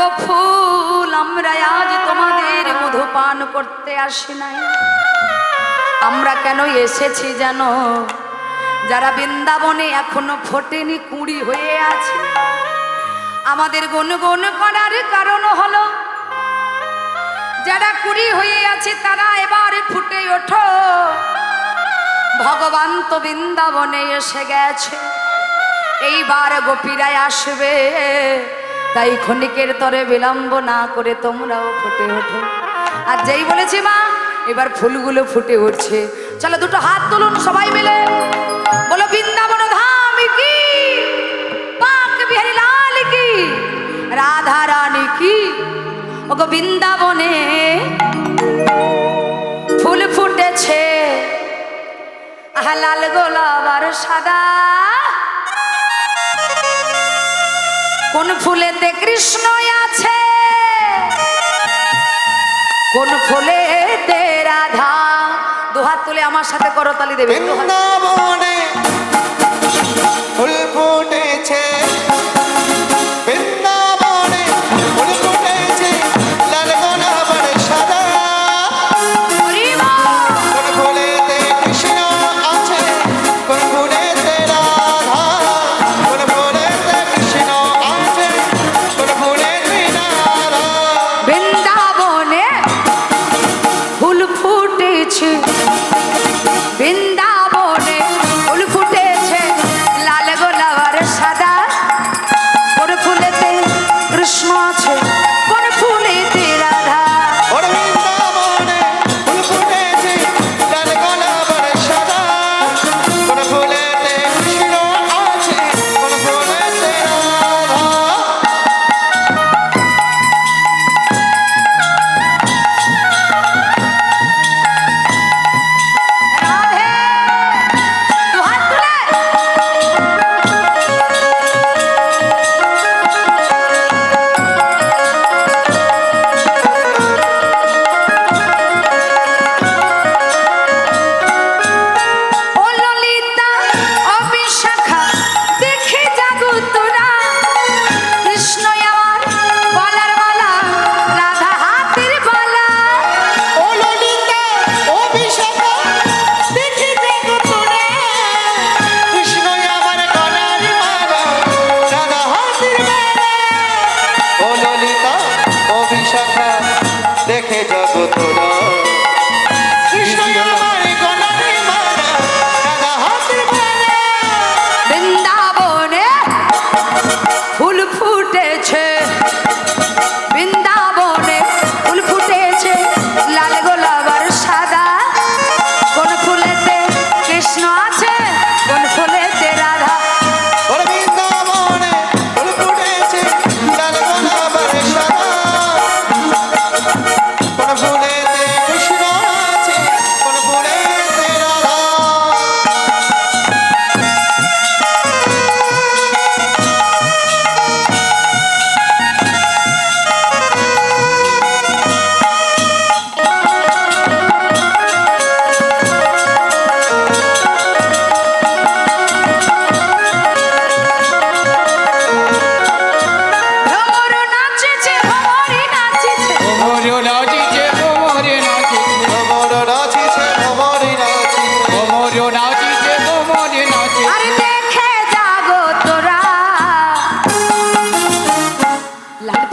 গো ফুল, আমরা আজ তোমাদের মধুপান করতে আসি নাই। আমরা কেন এসেছি জানো? যারা বৃন্দাবনে এখনও ফোটেনি, কুড়ি হয়ে আছে। আমাদের গুনগুন করার কারণ হলো, যারা কুড়ি হয়ে আছে, তারা এবার ফুটে ওঠো। ভগবান তো বৃন্দাবনে এসে গেছে। এইবার গোপীরাই আসবে। তাই ক্ষণিকের তরে বিলম্ব না করে তোমরাও ফুটে ওঠো। আর যেই বলেছি মা, এবার ফুলগুলো ফুটে উঠছে। চলো দুটো হাত তুলুন সবাই মিলে। বলো, বৃন্দাবন ধাম কি? পাক বিহারী লাল কি? রাধা রানী কি? ওগো বৃন্দাবনে ফুল ফুটেছে। আহা, লাল গোলাপ আর সাদা। কোন ফুলেতে কৃষ্ণ আছে? কোন ফুলেতে রাধা? দুহাত তুলে আমার সাথে করতালি দেবে। ফুল ফুটেছে। ফুটেছে বৃন্দাবনে ফুল ফুটেছে লাল গোলাবার সাদা। কোন ফুলেতে কৃষ্ণ আছে। দেখে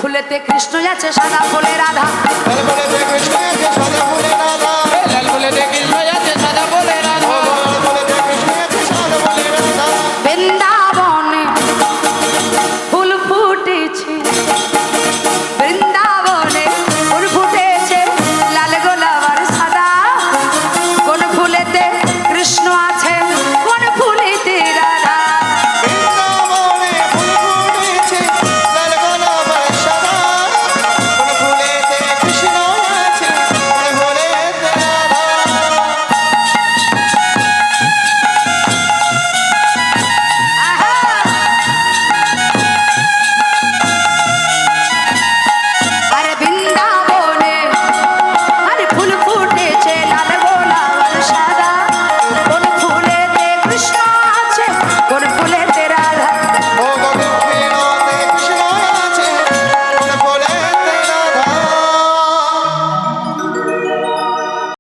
ফুলেতে কৃষ্ণ আছে সাদা ফুলে রাধা লাল ফুলেতে কৃষ্ণ আছে সাদা ফুলে রাধা লাল ফুলেতে